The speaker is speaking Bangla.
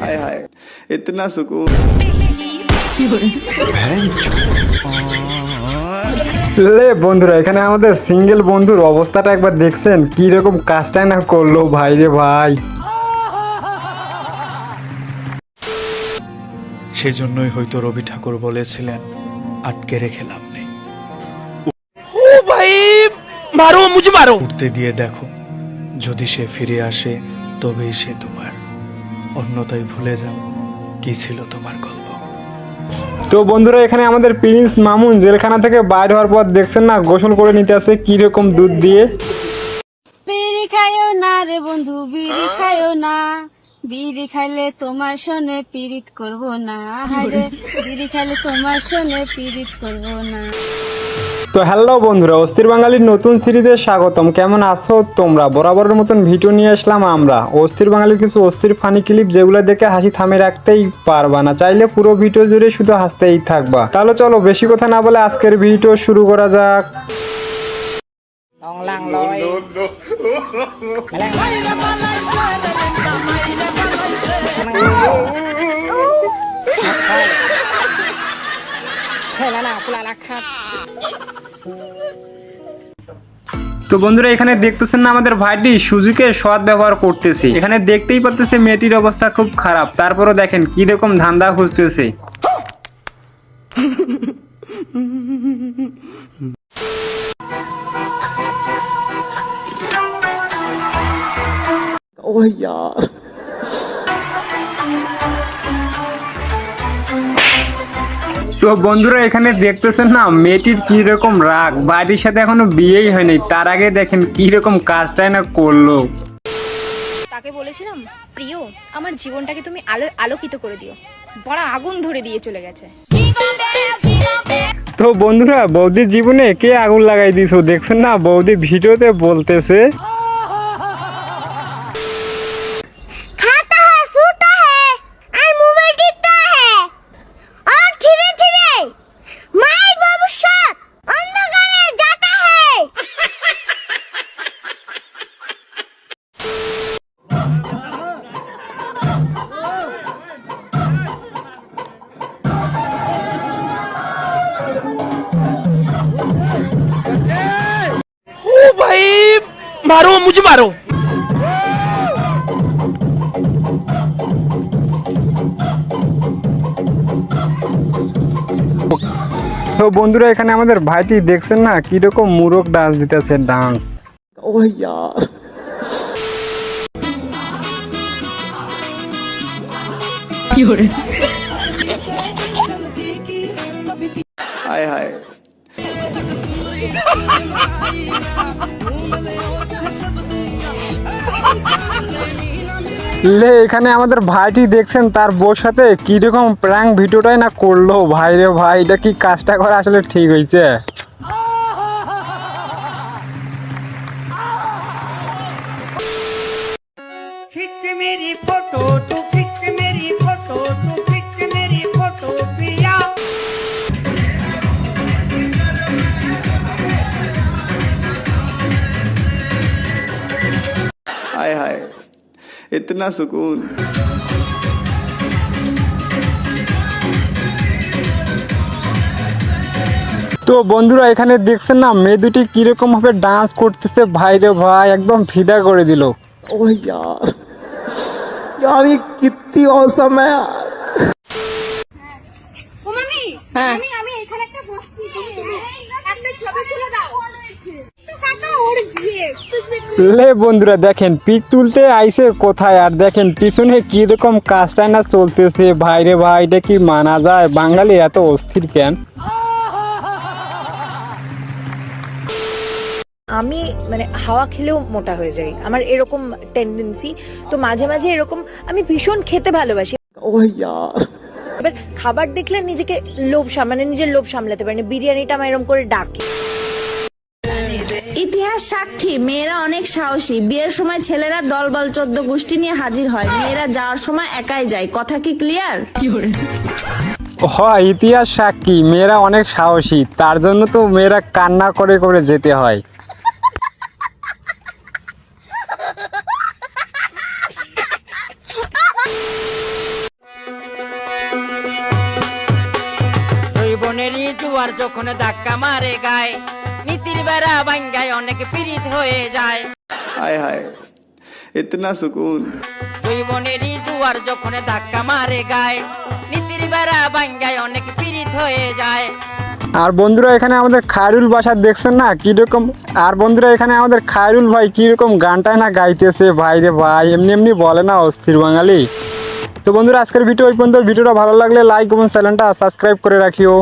हाय हाय इतना सुकून লে বন্ধুরা এখানে আমাদের সিঙ্গেল বন্ধুর অবস্থাটা একবার দেখছেন কি রকম কাজটাই না করলো ভাই রে ভাই সেজন্যই হয়তো রবি ঠাকুর বলেছিলেন আটকে রেখে লাভ নেই मारो मुझे मारो উঠতে দিয়ে দেখো যদি সে ফিরে আসে তবেই সে তোমার অন্যতাই ভুলে যাও কি ছিল তোমার গল্প? তো বন্ধুরা এখানে আমাদের প্রিন্স মামুন জেলখানা থেকে বাইর হওয়ার পর দেখছেন না? গোসল করে নিতে আসে কি রকম দুধ দিয়ে? বিড়ি খাইও না রে বন্ধু বিড়ি খাইও না। বিড়ি খাইলে তোমার সনে পিরিত করব না। হায়রে বিড়ি খাইলে তোমার সনে পিরিত করব না। তো হ্যালো বন্ধুরা অস্থির বাঙালির নতুন সিরিজে স্বাগতম কেমন আছো তোমরা বরাবরের মতন ভিডিও নিয়ে আসলাম আমরা অস্থির বাঙালির কিছু অস্থির ফানি ক্লিপ যেগুলো দেখে হাসি থামে রাখতেই পারবা না চাইলে পুরো ভিডিও জুড়ে শুধু হাসতেই থাকবা তাহলে চলো বেশি কথা না বলে আজকের ভিডিও শুরু করা যাক তো বন্ধুরা এখানে দেখতেছেন না আমাদের ভাইটি সুজুকে সদ ব্যবহার করতেছে। এখানে দেখতেই পারতেছে মেয়েটির অবস্থা খুব খারাপ। তারপরও দেখেন কি রকম ধান্দা খুঁজতেছে। Oh, ইয়ার। তো বন্ধুরা এখানে দেখতেছেন না মেয়েটির কি রকম রাগ। বাড়ির সাথে এখনও বিয়েই হয়নি। তার আগে দেখেন কি রকম কাজটাই না করল। তাকে বলেছিলাম প্রিয় আমার জীবনটাকে তুমি আলো আলোকিত করে দিও। বড় আগুন ধরে দিয়ে চলে গেছে। তো বন্ধুরা বৌদির জীবনে কে আগুন লাগাই দিছো? দেখছেন না বৌদি ভিডিওতে বলতেছে भाई मारो मुझे मारो তো বন্ধুরা এখানে আমাদের ভাইটি দেখছেন না কিরকম মুরক ডান্স দিতেছে ডান্স ओह यार हाय লে, এখানে আমাদের ভাইটি দেখছেন, তার বউর সাথে কীরকম প্র্যাং ভিডিওটাই না করল? ভাই রে ভাই, এটা কি কাজটা করা আসলে ঠিক হয়েছে মেরি ফটো মেরি ফটো हाय हाय इतना सुकून তো বন্ধুরা এখানে দেখছেন না মেয়ে দুটি কিরকম ভাবে ডান্স করতেছে ভাই রে ভাই একদম ফিদা করে দিল ओह यार यार ये कितनी औसम है यार ও মামি আমি লে বন্ধুরা দেখেন পিক তুলতে আইসে কোথায় আর দেখেন পিছনে কীরকম কাজটা না চলতেছে? ভাইরে ভাইটা কি মানা যায়? বাঙালি এত অস্থির কেন? আমি মানে হাওয়া খেলেও মোটা হয়ে যাই। আমার এরকম টেন্ডেন্সি তো মাঝে মাঝে এরকম আমি ভীষণ খেতে ভালোবাসি। ও ইয়ার। এবার খাবার দেখলে নিজেকে লোভ সামনে মানে নিজের লোভ সামলাতে পারি বিরিয়ানিটা আমার এরকম করে ডাকে। আমার সাক্ষী মেয়েরা অনেক সাহসী। বিয়ের সময় ছেলেরা দলবল চোদ্দ গোষ্ঠী নিয়ে হাজির হয়। মেয়েরা যাওয়ার সময় একাই যায়। কথা কি ক্লিয়ার হ ইতিহাস সাক্ষী মেয়েরা অনেক সাহসী। তার জন্য তো মেয়েরা কান্না করে করে যেতে হয়। দুই বোনেরই জোয়ার যখন ধাক্কা মারে গায় জুয়ার যখন ধাক্কা মারে গায় বেড়া বাঙ্গায় অনেক হয়ে যায়। আর বন্ধুরা এখানে আমাদের খায়রুল বাসা দেখছেন না? কীরকম আর বন্ধুরা এখানে আমাদের খায়রুল ভাই কীরকম গানটাই না গাইতেছে? ভাই রে ভাই এমনি এমনি বলে না অস্থির বাঙালি। তো বন্ধুরা আজকের ভিডিও ওই পর্যন্ত। ভিডিওটা ভালো লাগলে লাইক এবং চ্যানেলটা সাবস্ক্রাইব করে রাখিও।